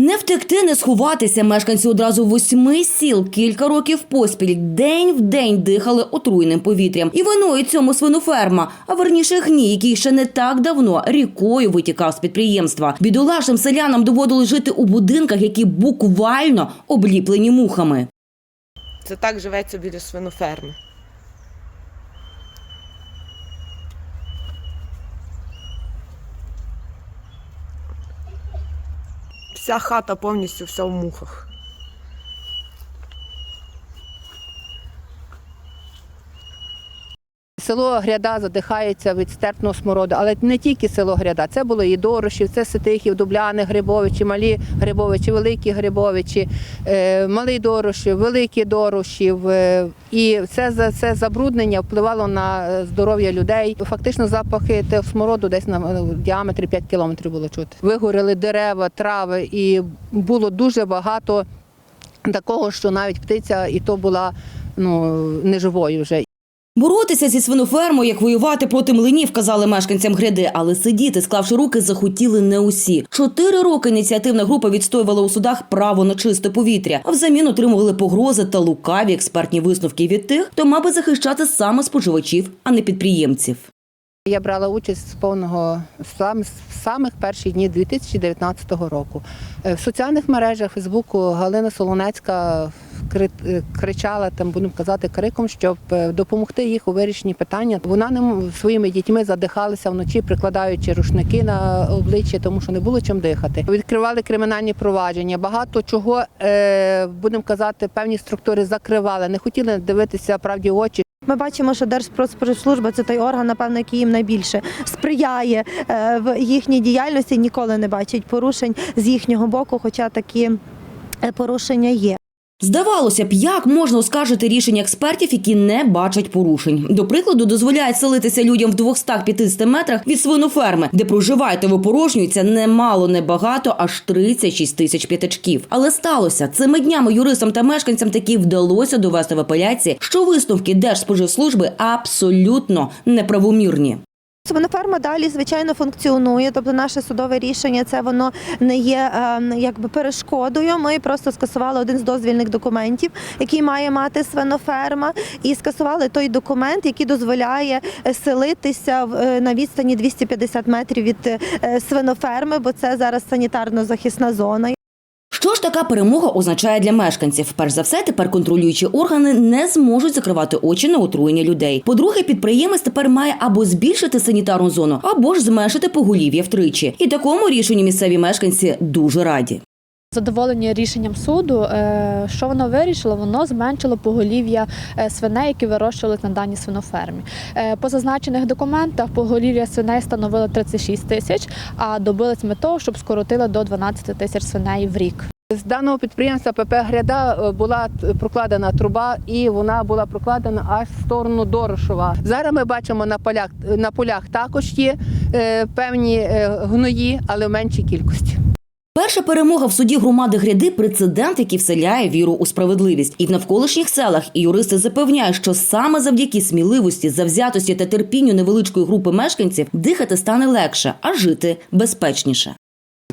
Не втекти, не сховатися. Мешканці одразу восьми сіл кілька років поспіль день в день дихали отруйним повітрям. І виною цьому свиноферма, а верніше гній, який ще не так давно рікою витікав з підприємства. Бідолашним селянам доводилось жити у будинках, які буквально обліплені мухами. Це так живеться біля свиноферми. Вся хата повністю вся в мухах. Село Гряда задихається від стертного смороду, але не тільки село Гряда. Це було і Дорошів, це Ситихів, Дубляни, Грибовичі, Малі Грибовичі, Великі Грибовичі, е, Малий Дорошів, Великий Дорошів. е, І це, це забруднення впливало на е, здоров'я людей. Фактично запахи те- смороду десь на е, діаметрі 5 кілометрів було чути. Вигоріли дерева, трави, і було дуже багато такого, що навіть птиця і то була ну, неживою вже. Боротися зі свинофермою, як воювати проти млинів, казали мешканцям гряди, але сидіти, склавши руки, захотіли не усі. Чотири роки ініціативна група відстоювала у судах право на чисте повітря, а взамін отримували погрози та лукаві експертні висновки від тих, хто мав би захищати саме споживачів, а не підприємців. Я брала участь з повного сам, з самих перших днів 2019 року. Е, В соціальних мережах Фейсбуку Галина Солонецька е, кричала там, будемо казати, криком, щоб е, допомогти їх у вирішенні питання. Вона ним своїми дітьми задихалася вночі, прикладаючи рушники на обличчя, тому що не було чим дихати. Відкривали кримінальні провадження. Багато чого будемо казати, певні структури закривали, не хотіли дивитися правді очі. Ми бачимо, що Держпродспоживслужба – це той орган, напевно, який їм найбільше сприяє е, в їхній діяльності. Ніколи не бачить порушень з їхнього боку, хоча такі е, порушення є. Здавалося б, як можна оскаржити рішення експертів, які не бачать порушень. До прикладу, дозволяють селитися людям в 250 метрах від свиноферми, де проживають та випорожнюються немало, не багато, аж 36 тисяч п'ятачків. Але сталося цими днями юристам та мешканцям таки вдалося довести в апеляції, що висновки Держспоживслужби абсолютно неправомірні. Свиноферма далі звичайно функціонує. Тобто, наше судове рішення це воно не є е, якби перешкодою. Ми просто скасували один з дозвільних документів, який має мати свиноферма, і скасували той документ, який дозволяє е, селитися е, на відстані 250 метрів від е, свиноферми, бо це зараз санітарно-захисна зона. Що ж така перемога означає для мешканців? Перш за все, тепер контролюючі органи не зможуть закривати очі на отруєння людей. По-друге, підприємець тепер має або збільшити санітарну зону, або ж зменшити поголів'я втричі. І такому рішенню місцеві мешканці дуже раді. Задоволені рішенням суду, е, що воно вирішило? Воно зменшило поголів'я е, свиней, які вирощувались на даній свинофермі. Е, По зазначених документах поголів'я свиней становило 36 тисяч, а добились ми того, щоб скоротили до 12 тисяч свиней в рік. З даного підприємства ПП Гряда була прокладена труба, і вона була прокладена аж в сторону Дорошова. Зараз ми бачимо на полях на полях також є певні гної, але в меншій кількості. Перша перемога в суді громади гряди прецедент, який вселяє віру у справедливість. І в навколишніх селах і юристи запевняють, що саме завдяки сміливості, завзятості та терпінню невеличкої групи мешканців дихати стане легше, а жити безпечніше.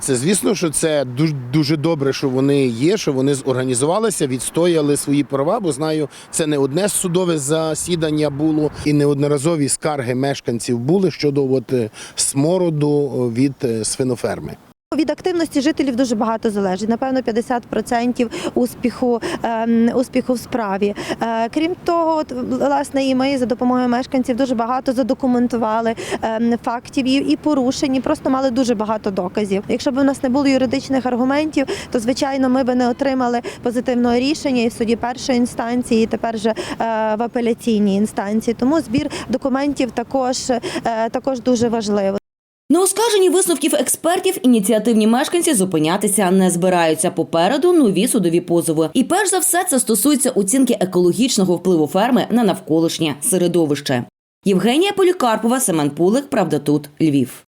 Це звісно, що це дуже дуже добре, що вони є, що вони зорганізувалися, відстояли свої права. Бо знаю, це не одне судове засідання було, і неодноразові скарги мешканців були щодо от е, смороду від е, свиноферми. Від активності жителів дуже багато залежить. Напевно, 50% успіху, ем, успіху в справі. Е, крім того, власне, і ми за допомогою мешканців дуже багато задокументували ем, фактів і, порушень, і просто мали дуже багато доказів. Якщо б у нас не було юридичних аргументів, то звичайно ми би не отримали позитивного рішення і в суді першої інстанції, і тепер вже е, в апеляційній інстанції. Тому збір документів також, е, також дуже важливо. На оскарженні висновків експертів ініціативні мешканці зупинятися не збираються. Попереду нові судові позови. І перш за все це стосується оцінки екологічного впливу ферми на навколишнє середовище. Євгенія Полікарпова, Семен Пулик, Правда тут, Львів.